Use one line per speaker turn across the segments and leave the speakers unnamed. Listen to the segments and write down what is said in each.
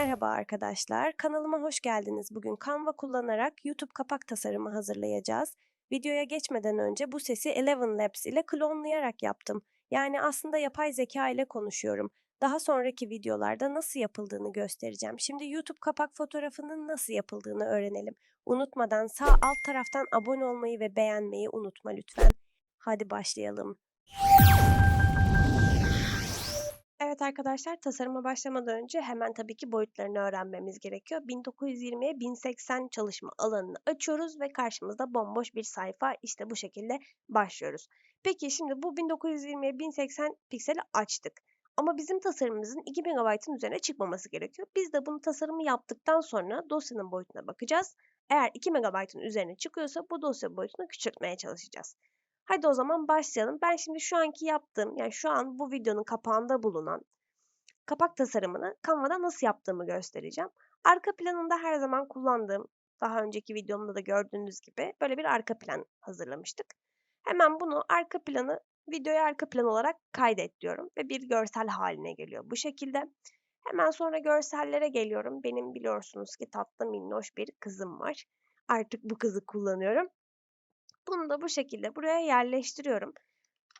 Merhaba arkadaşlar, kanalıma hoş geldiniz. Bugün Canva kullanarak YouTube kapak tasarımı hazırlayacağız. Videoya geçmeden önce bu sesi Eleven Labs ile klonlayarak yaptım. Yani aslında yapay zeka ile konuşuyorum. Daha sonraki videolarda nasıl yapıldığını göstereceğim. Şimdi YouTube kapak fotoğrafının nasıl yapıldığını öğrenelim. Unutmadan sağ alt taraftan abone olmayı ve beğenmeyi unutma lütfen. Hadi başlayalım. Evet arkadaşlar tasarıma başlamadan önce hemen tabii ki boyutlarını öğrenmemiz gerekiyor. 1920'ye 1080 çalışma alanını açıyoruz ve karşımızda bomboş bir sayfa işte bu şekilde başlıyoruz. Peki şimdi bu 1920'ye 1080 pikseli açtık. Ama bizim tasarımımızın 2 MB'ın üzerine çıkmaması gerekiyor. Biz de bunu tasarımı yaptıktan sonra dosyanın boyutuna bakacağız. Eğer 2 MB'ın üzerine çıkıyorsa bu dosya boyutunu küçültmeye çalışacağız. Hadi o zaman başlayalım. Ben şimdi şu anki yaptığım, yani şu an bu videonun kapağında bulunan kapak tasarımını Canva'da nasıl yaptığımı göstereceğim. Arka planında her zaman kullandığım, daha önceki videomda da gördüğünüz gibi böyle bir arka plan hazırlamıştık. Hemen bunu arka planı videoya arka plan olarak kaydet diyorum ve bir görsel haline geliyor bu şekilde. Hemen sonra görsellere geliyorum. Benim biliyorsunuz ki tatlı minnoş bir kızım var. Artık bu kızı kullanıyorum. Bunu da bu şekilde buraya yerleştiriyorum.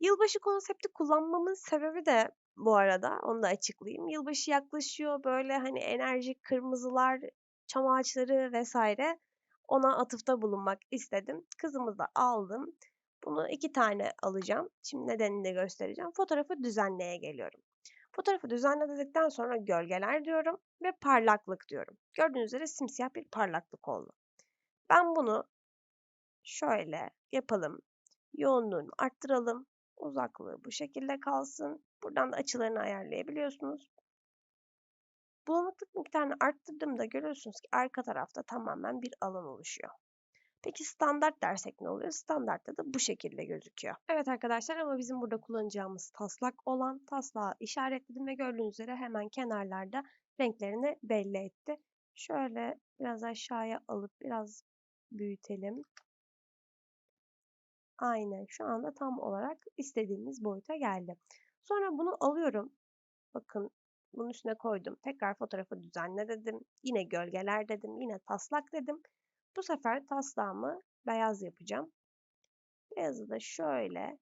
Yılbaşı konsepti kullanmamın sebebi de bu arada onu da açıklayayım. Yılbaşı yaklaşıyor böyle hani enerjik kırmızılar, çam ağaçları vesaire ona atıfta bulunmak istedim. Kızımı da aldım. Bunu iki tane alacağım. Şimdi nedenini de göstereceğim. Fotoğrafı düzenleye geliyorum. Fotoğrafı düzenle dedikten sonra gölgeler diyorum ve parlaklık diyorum. Gördüğünüz üzere simsiyah bir parlaklık oldu. Ben bunu şöyle yapalım. Yoğunluğunu arttıralım. Uzaklığı bu şekilde kalsın. Buradan da açılarını ayarlayabiliyorsunuz. Bulanıklık miktarını arttırdığımda görüyorsunuz ki arka tarafta tamamen bir alan oluşuyor. Peki standart dersek ne oluyor? Standartta da bu şekilde gözüküyor. Evet arkadaşlar ama bizim burada kullanacağımız taslak olan taslağı işaretledim ve gördüğünüz üzere hemen kenarlarda renklerini belli etti. Şöyle biraz aşağıya alıp biraz büyütelim. Aynen şu anda tam olarak istediğimiz boyuta geldi. Sonra bunu alıyorum. Bakın bunun üstüne koydum. Tekrar fotoğrafı düzenle dedim. Yine gölgeler dedim. Yine taslak dedim. Bu sefer taslağımı beyaz yapacağım. Beyazı da şöyle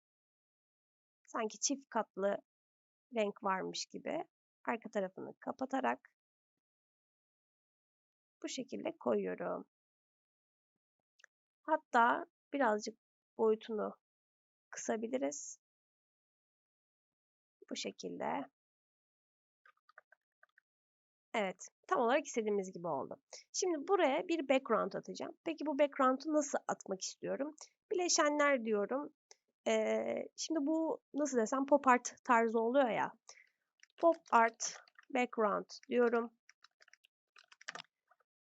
sanki çift katlı renk varmış gibi arka tarafını kapatarak bu şekilde koyuyorum. Hatta birazcık boyutunu kısabiliriz. Bu şekilde. Evet, tam olarak istediğimiz gibi oldu. Şimdi buraya bir background atacağım. Peki bu background'u nasıl atmak istiyorum? Bileşenler diyorum. Ee, şimdi bu nasıl desem pop art tarzı oluyor ya. Pop art background diyorum.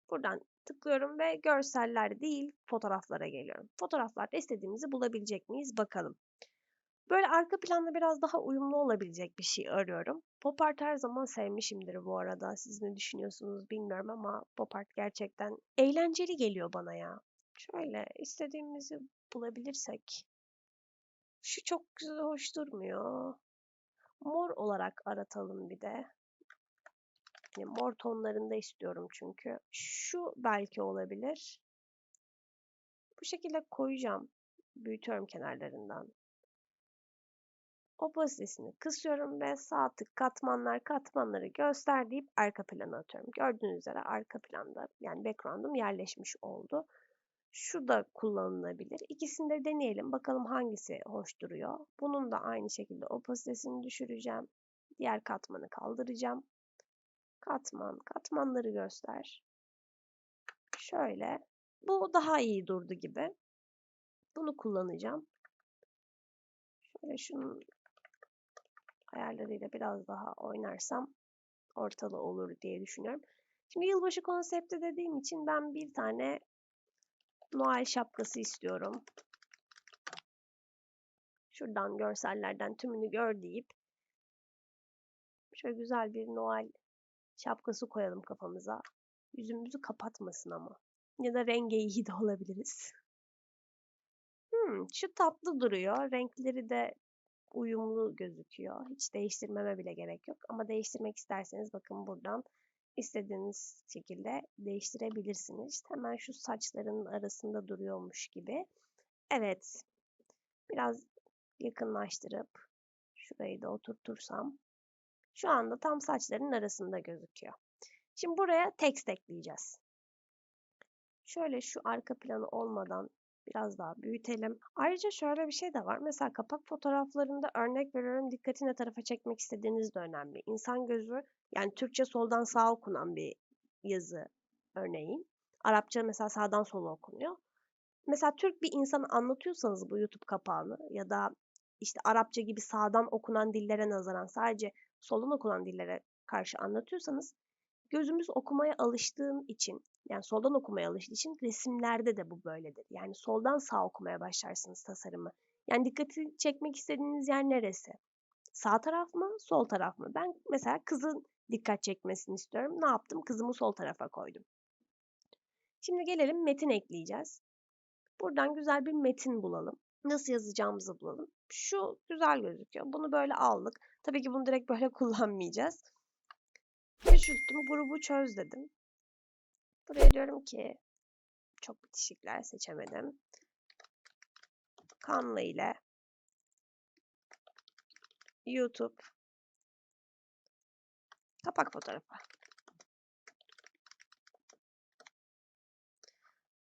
Buradan tıklıyorum ve görseller değil fotoğraflara geliyorum. Fotoğraflarda istediğimizi bulabilecek miyiz bakalım. Böyle arka planda biraz daha uyumlu olabilecek bir şey arıyorum. Pop art her zaman sevmişimdir bu arada. Siz ne düşünüyorsunuz bilmiyorum ama pop art gerçekten eğlenceli geliyor bana ya. Şöyle istediğimizi bulabilirsek. Şu çok güzel hoş durmuyor. Mor olarak aratalım bir de. Yani mor tonlarında istiyorum çünkü. Şu belki olabilir. Bu şekilde koyacağım. Büyütüyorum kenarlarından. Opasitesini kısıyorum ve sağ tık katmanlar katmanları göster deyip arka plana atıyorum. Gördüğünüz üzere arka planda yani background'um yerleşmiş oldu. Şu da kullanılabilir. İkisini de deneyelim. Bakalım hangisi hoş duruyor. Bunun da aynı şekilde opasitesini düşüreceğim. Diğer katmanı kaldıracağım. Katman, katmanları göster. Şöyle. Bu daha iyi durdu gibi. Bunu kullanacağım. Şöyle şunun ayarlarıyla biraz daha oynarsam ortalı olur diye düşünüyorum. Şimdi yılbaşı konsepti dediğim için ben bir tane Noel şapkası istiyorum. Şuradan görsellerden tümünü gör deyip şöyle güzel bir Noel şapkası koyalım kafamıza. Yüzümüzü kapatmasın ama. Ya da rengeyi de olabiliriz. Hmm, şu tatlı duruyor. Renkleri de uyumlu gözüküyor. Hiç değiştirmeme bile gerek yok. Ama değiştirmek isterseniz bakın buradan istediğiniz şekilde değiştirebilirsiniz. Hemen şu saçların arasında duruyormuş gibi. Evet. Biraz yakınlaştırıp şurayı da oturtursam şu anda tam saçların arasında gözüküyor. Şimdi buraya text ekleyeceğiz. Şöyle şu arka planı olmadan biraz daha büyütelim. Ayrıca şöyle bir şey de var. Mesela kapak fotoğraflarında örnek veriyorum dikkatini ne tarafa çekmek istediğiniz de önemli. İnsan gözü yani Türkçe soldan sağa okunan bir yazı örneğin. Arapça mesela sağdan sola okunuyor. Mesela Türk bir insanı anlatıyorsanız bu YouTube kapağını ya da işte Arapça gibi sağdan okunan dillere nazaran sadece soldan okunan dillere karşı anlatıyorsanız gözümüz okumaya alıştığım için yani soldan okumaya alıştığı için resimlerde de bu böyledir. Yani soldan sağ okumaya başlarsınız tasarımı. Yani dikkati çekmek istediğiniz yer neresi? Sağ taraf mı, sol taraf mı? Ben mesela kızın dikkat çekmesini istiyorum. Ne yaptım? Kızımı sol tarafa koydum. Şimdi gelelim metin ekleyeceğiz. Buradan güzel bir metin bulalım. Nasıl yazacağımızı bulalım. Şu güzel gözüküyor. Bunu böyle aldık. Tabii ki bunu direkt böyle kullanmayacağız. Küçülttüm. Grubu çöz dedim. Buraya diyorum ki çok bitişikler seçemedim. Canva ile YouTube kapak fotoğrafı.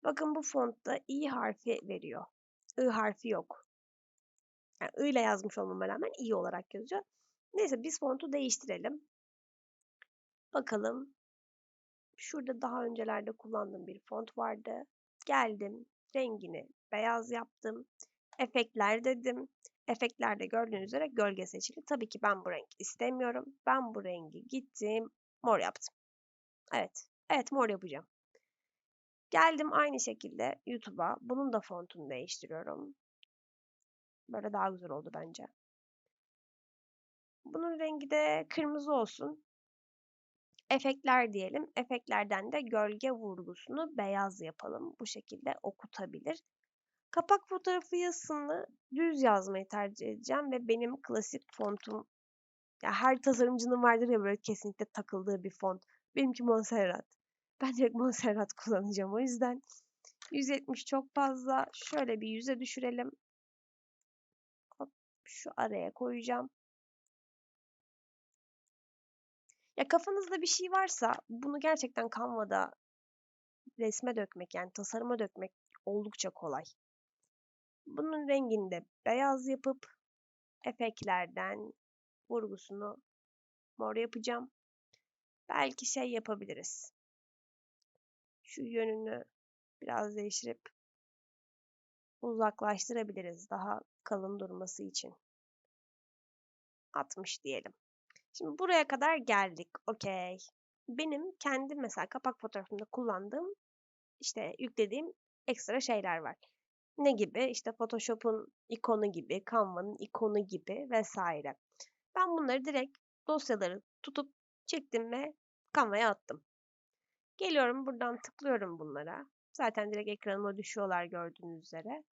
Bakın bu fontta i harfi veriyor. I harfi yok. Yani I ile yazmış olmama rağmen i olarak yazıyor. Neyse biz fontu değiştirelim. Bakalım. Şurada daha öncelerde kullandığım bir font vardı. Geldim. Rengini beyaz yaptım. Efektler dedim. Efektlerde gördüğünüz üzere gölge seçili. Tabii ki ben bu renk istemiyorum. Ben bu rengi gittim. Mor yaptım. Evet. Evet mor yapacağım. Geldim aynı şekilde YouTube'a. Bunun da fontunu değiştiriyorum. Böyle daha güzel oldu bence. Bunun rengi de kırmızı olsun. Efektler diyelim. Efektlerden de gölge vurgusunu beyaz yapalım. Bu şekilde okutabilir. Kapak fotoğrafı yazısını düz yazmayı tercih edeceğim ve benim klasik fontum ya her tasarımcının vardır ya böyle kesinlikle takıldığı bir font. Benimki Montserrat. Ben direkt Montserrat kullanacağım. O yüzden 170 çok fazla. Şöyle bir yüze düşürelim. Hop, şu araya koyacağım. Ya kafanızda bir şey varsa bunu gerçekten Canva'da resme dökmek yani tasarıma dökmek oldukça kolay. Bunun rengini de beyaz yapıp efektlerden vurgusunu mor yapacağım. Belki şey yapabiliriz. Şu yönünü biraz değiştirip uzaklaştırabiliriz daha kalın durması için. 60 diyelim. Şimdi buraya kadar geldik. Okey. Benim kendi mesela kapak fotoğrafımda kullandığım işte yüklediğim ekstra şeyler var. Ne gibi? İşte Photoshop'un ikonu gibi, Canva'nın ikonu gibi vesaire. Ben bunları direkt dosyaları tutup çektim ve Canva'ya attım. Geliyorum buradan tıklıyorum bunlara. Zaten direkt ekranıma düşüyorlar gördüğünüz üzere.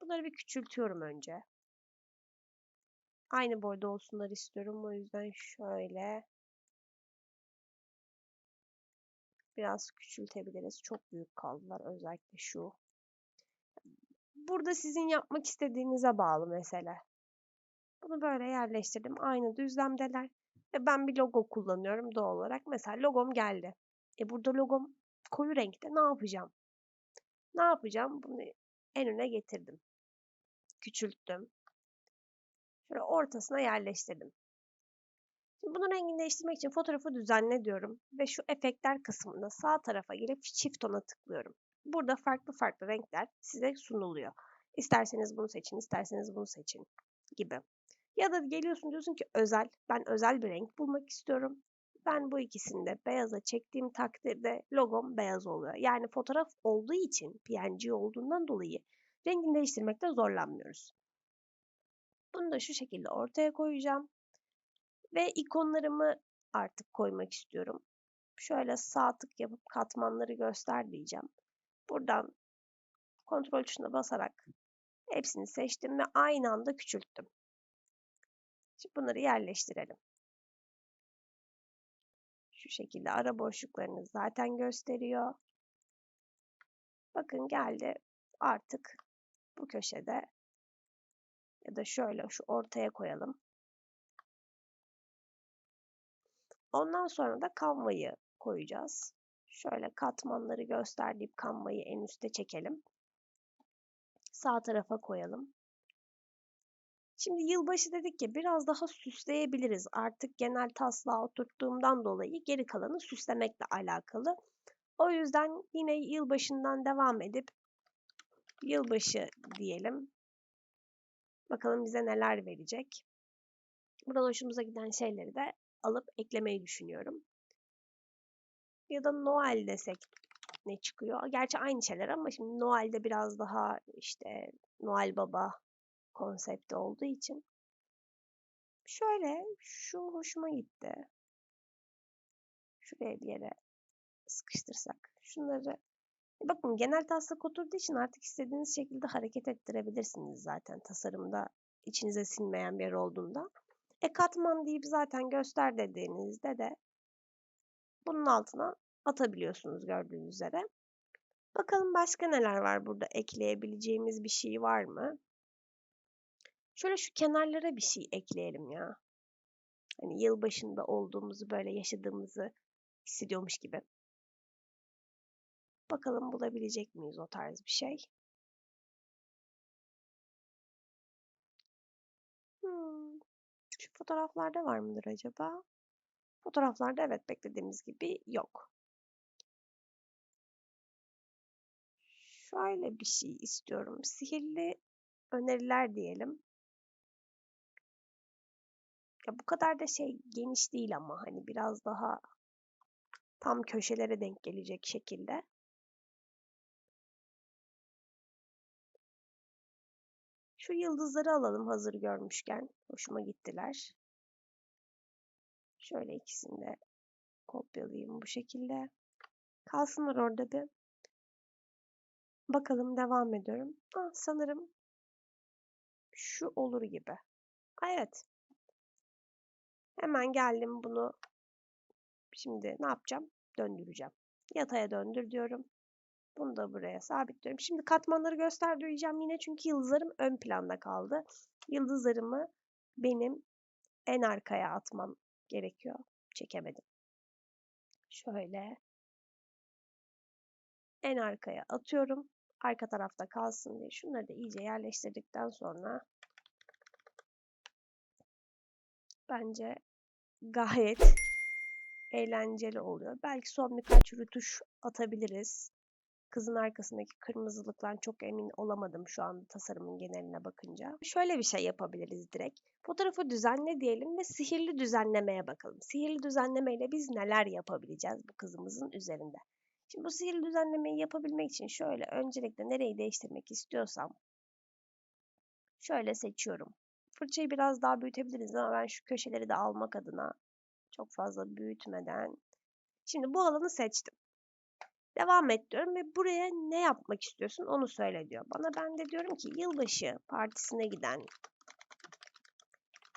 Bunları bir küçültüyorum önce. Aynı boyda olsunlar istiyorum. O yüzden şöyle biraz küçültebiliriz. Çok büyük kaldılar özellikle şu. Burada sizin yapmak istediğinize bağlı mesele. Bunu böyle yerleştirdim. Aynı düzlemdeler. Ve ben bir logo kullanıyorum doğal olarak. Mesela logom geldi. E burada logom koyu renkte ne yapacağım? Ne yapacağım? Bunu en öne getirdim. Küçülttüm. Şöyle ortasına yerleştirdim. Şimdi bunun rengini değiştirmek için fotoğrafı düzenle diyorum ve şu efektler kısmında sağ tarafa gelip çift ona tıklıyorum. Burada farklı farklı renkler size sunuluyor. İsterseniz bunu seçin, isterseniz bunu seçin gibi. Ya da geliyorsun diyorsun ki özel, ben özel bir renk bulmak istiyorum. Ben bu ikisini de beyaza çektiğim takdirde logom beyaz oluyor. Yani fotoğraf olduğu için, PNG olduğundan dolayı rengini değiştirmekte zorlanmıyoruz. Bunu da şu şekilde ortaya koyacağım. Ve ikonlarımı artık koymak istiyorum. Şöyle sağ tık yapıp katmanları göster diyeceğim. Buradan kontrol tuşuna basarak hepsini seçtim ve aynı anda küçülttüm. Şimdi bunları yerleştirelim. Şu şekilde ara boşluklarını zaten gösteriyor. Bakın geldi. Artık bu köşede ya da şöyle şu ortaya koyalım. Ondan sonra da kanvayı koyacağız. Şöyle katmanları göster deyip kanvayı en üste çekelim. Sağ tarafa koyalım. Şimdi yılbaşı dedik ya biraz daha süsleyebiliriz. Artık genel taslağı oturttuğumdan dolayı geri kalanı süslemekle alakalı. O yüzden yine yılbaşından devam edip yılbaşı diyelim. Bakalım bize neler verecek. Buradan hoşumuza giden şeyleri de alıp eklemeyi düşünüyorum. Ya da Noel desek ne çıkıyor? Gerçi aynı şeyler ama şimdi Noel'de biraz daha işte Noel Baba konsepti olduğu için. Şöyle şu hoşuma gitti. Şuraya bir yere sıkıştırsak. Şunları bakın genel taslak oturduğu için artık istediğiniz şekilde hareket ettirebilirsiniz zaten tasarımda içinize sinmeyen bir yer olduğunda. E katman deyip zaten göster dediğinizde de bunun altına atabiliyorsunuz gördüğünüz üzere. Bakalım başka neler var burada ekleyebileceğimiz bir şey var mı? Şöyle şu kenarlara bir şey ekleyelim ya. Hani yılbaşında olduğumuzu böyle yaşadığımızı hissediyormuş gibi. Bakalım bulabilecek miyiz o tarz bir şey. Hmm. Şu fotoğraflarda var mıdır acaba? Fotoğraflarda evet beklediğimiz gibi yok. Şöyle bir şey istiyorum. Sihirli öneriler diyelim. Ya bu kadar da şey geniş değil ama hani biraz daha tam köşelere denk gelecek şekilde. Şu yıldızları alalım hazır görmüşken. Hoşuma gittiler. Şöyle ikisini de kopyalayayım bu şekilde. Kalsınlar orada bir. Bakalım devam ediyorum. Ah, sanırım şu olur gibi. Evet. Hemen geldim bunu. Şimdi ne yapacağım? Döndüreceğim. Yataya döndür diyorum. Bunu da buraya sabitliyorum. Şimdi katmanları göster diyeceğim yine çünkü yıldızlarım ön planda kaldı. Yıldızlarımı benim en arkaya atmam gerekiyor. Çekemedim. Şöyle en arkaya atıyorum. Arka tarafta kalsın diye. Şunları da iyice yerleştirdikten sonra bence gayet eğlenceli oluyor. Belki son birkaç rütuş atabiliriz. Kızın arkasındaki kırmızılıktan çok emin olamadım şu an tasarımın geneline bakınca. Şöyle bir şey yapabiliriz direkt. Fotoğrafı düzenle diyelim ve sihirli düzenlemeye bakalım. Sihirli düzenlemeyle biz neler yapabileceğiz bu kızımızın üzerinde. Şimdi bu sihirli düzenlemeyi yapabilmek için şöyle öncelikle nereyi değiştirmek istiyorsam şöyle seçiyorum. Fırçayı biraz daha büyütebiliriz ama ben şu köşeleri de almak adına çok fazla büyütmeden. Şimdi bu alanı seçtim. Devam et diyorum ve buraya ne yapmak istiyorsun onu söyle diyor. Bana ben de diyorum ki yılbaşı partisine giden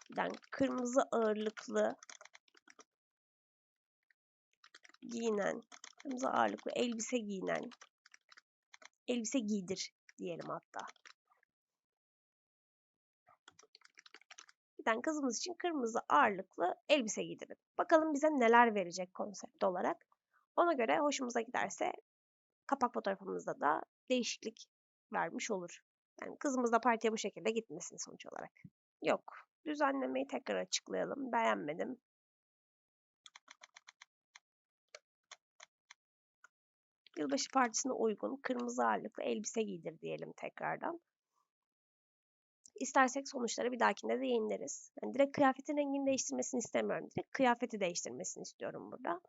giden kırmızı ağırlıklı giyinen kırmızı ağırlıklı elbise giyinen elbise giydir diyelim hatta. Giden kızımız için kırmızı ağırlıklı elbise giydirin. Bakalım bize neler verecek konsept olarak. Ona göre hoşumuza giderse kapak fotoğrafımızda da değişiklik vermiş olur. Yani kızımız da partiye bu şekilde gitmesin sonuç olarak. Yok. Düzenlemeyi tekrar açıklayalım. Beğenmedim. Yılbaşı partisine uygun kırmızı ağırlıklı elbise giydir diyelim tekrardan. İstersek sonuçları bir dahakinde de yayınlarız. Yani direkt kıyafetin rengini değiştirmesini istemiyorum. Direkt kıyafeti değiştirmesini istiyorum burada.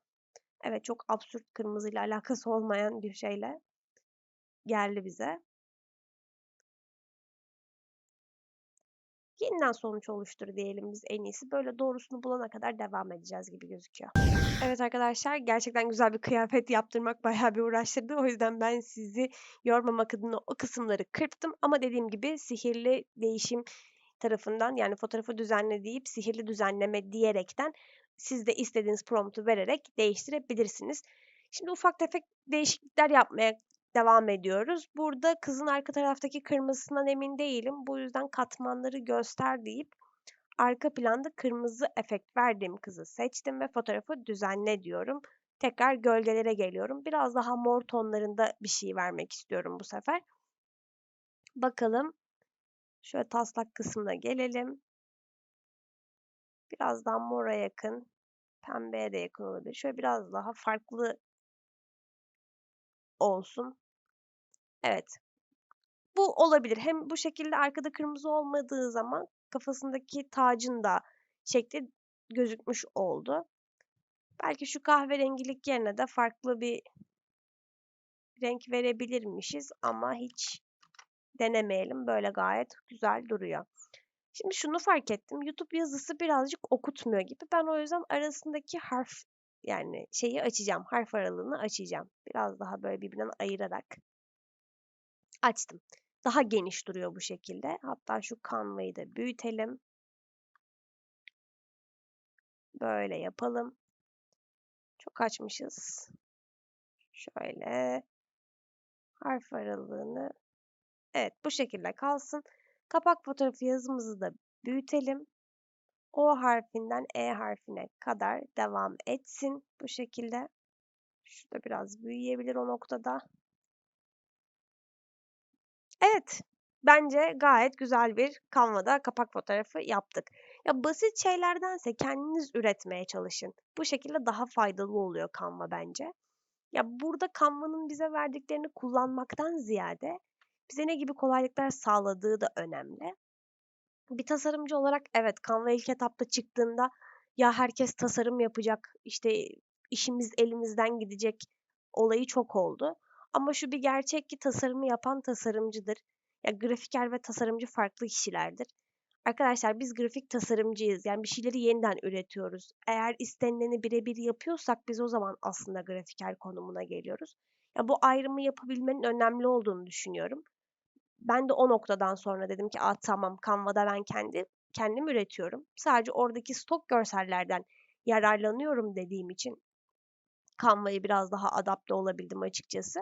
Evet çok absürt kırmızıyla alakası olmayan bir şeyle geldi bize. Yeniden sonuç oluştur diyelim biz en iyisi. Böyle doğrusunu bulana kadar devam edeceğiz gibi gözüküyor. Evet arkadaşlar gerçekten güzel bir kıyafet yaptırmak bayağı bir uğraştırdı. O yüzden ben sizi yormamak adına o kısımları kırptım. Ama dediğim gibi sihirli değişim tarafından yani fotoğrafı düzenle deyip sihirli düzenleme diyerekten siz de istediğiniz promptu vererek değiştirebilirsiniz. Şimdi ufak tefek değişiklikler yapmaya devam ediyoruz. Burada kızın arka taraftaki kırmızısından emin değilim. Bu yüzden katmanları göster deyip arka planda kırmızı efekt verdiğim kızı seçtim ve fotoğrafı düzenle diyorum. Tekrar gölgelere geliyorum. Biraz daha mor tonlarında bir şey vermek istiyorum bu sefer. Bakalım. Şöyle taslak kısmına gelelim. Biraz daha mora yakın. Pembeye de yakın olabilir. Şöyle biraz daha farklı olsun. Evet. Bu olabilir. Hem bu şekilde arkada kırmızı olmadığı zaman kafasındaki tacın da şekli gözükmüş oldu. Belki şu kahverengilik yerine de farklı bir renk verebilirmişiz ama hiç denemeyelim. Böyle gayet güzel duruyor. Şimdi şunu fark ettim. YouTube yazısı birazcık okutmuyor gibi. Ben o yüzden arasındaki harf yani şeyi açacağım. Harf aralığını açacağım. Biraz daha böyle birbirinden ayırarak açtım. Daha geniş duruyor bu şekilde. Hatta şu kanvayı da büyütelim. Böyle yapalım. Çok açmışız. Şöyle harf aralığını evet bu şekilde kalsın. Kapak fotoğrafı yazımızı da büyütelim. O harfinden E harfine kadar devam etsin bu şekilde. Şurada biraz büyüyebilir o noktada. Evet, bence gayet güzel bir Canva'da kapak fotoğrafı yaptık. Ya basit şeylerdense kendiniz üretmeye çalışın. Bu şekilde daha faydalı oluyor Canva bence. Ya burada Canva'nın bize verdiklerini kullanmaktan ziyade bize ne gibi kolaylıklar sağladığı da önemli. Bir tasarımcı olarak evet Canva ilk etapta çıktığında ya herkes tasarım yapacak, işte işimiz elimizden gidecek olayı çok oldu. Ama şu bir gerçek ki tasarımı yapan tasarımcıdır. Ya grafiker ve tasarımcı farklı kişilerdir. Arkadaşlar biz grafik tasarımcıyız. Yani bir şeyleri yeniden üretiyoruz. Eğer istenileni birebir yapıyorsak biz o zaman aslında grafiker konumuna geliyoruz. Ya bu ayrımı yapabilmenin önemli olduğunu düşünüyorum. Ben de o noktadan sonra dedim ki, "A, tamam Canva'da ben kendi kendim üretiyorum. Sadece oradaki stok görsellerden yararlanıyorum." dediğim için Canva'ya biraz daha adapte olabildim açıkçası.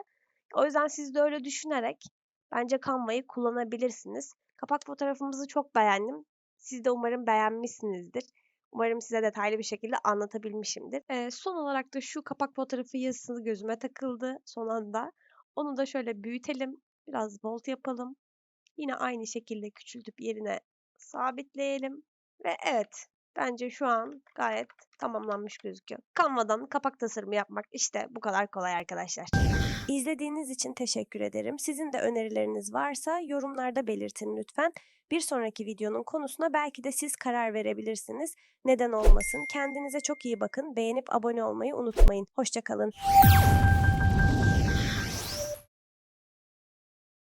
O yüzden siz de öyle düşünerek bence Canva'yı kullanabilirsiniz. Kapak fotoğrafımızı çok beğendim. Siz de umarım beğenmişsinizdir. Umarım size detaylı bir şekilde anlatabilmişimdir. Ee, son olarak da şu kapak fotoğrafı yazısı gözüme takıldı son anda. Onu da şöyle büyütelim. Biraz bold yapalım. Yine aynı şekilde küçültüp yerine sabitleyelim. Ve evet bence şu an gayet tamamlanmış gözüküyor. Canva'dan kapak tasarımı yapmak işte bu kadar kolay arkadaşlar. İzlediğiniz için teşekkür ederim. Sizin de önerileriniz varsa yorumlarda belirtin lütfen. Bir sonraki videonun konusuna belki de siz karar verebilirsiniz. Neden olmasın? Kendinize çok iyi bakın. Beğenip abone olmayı unutmayın. Hoşçakalın.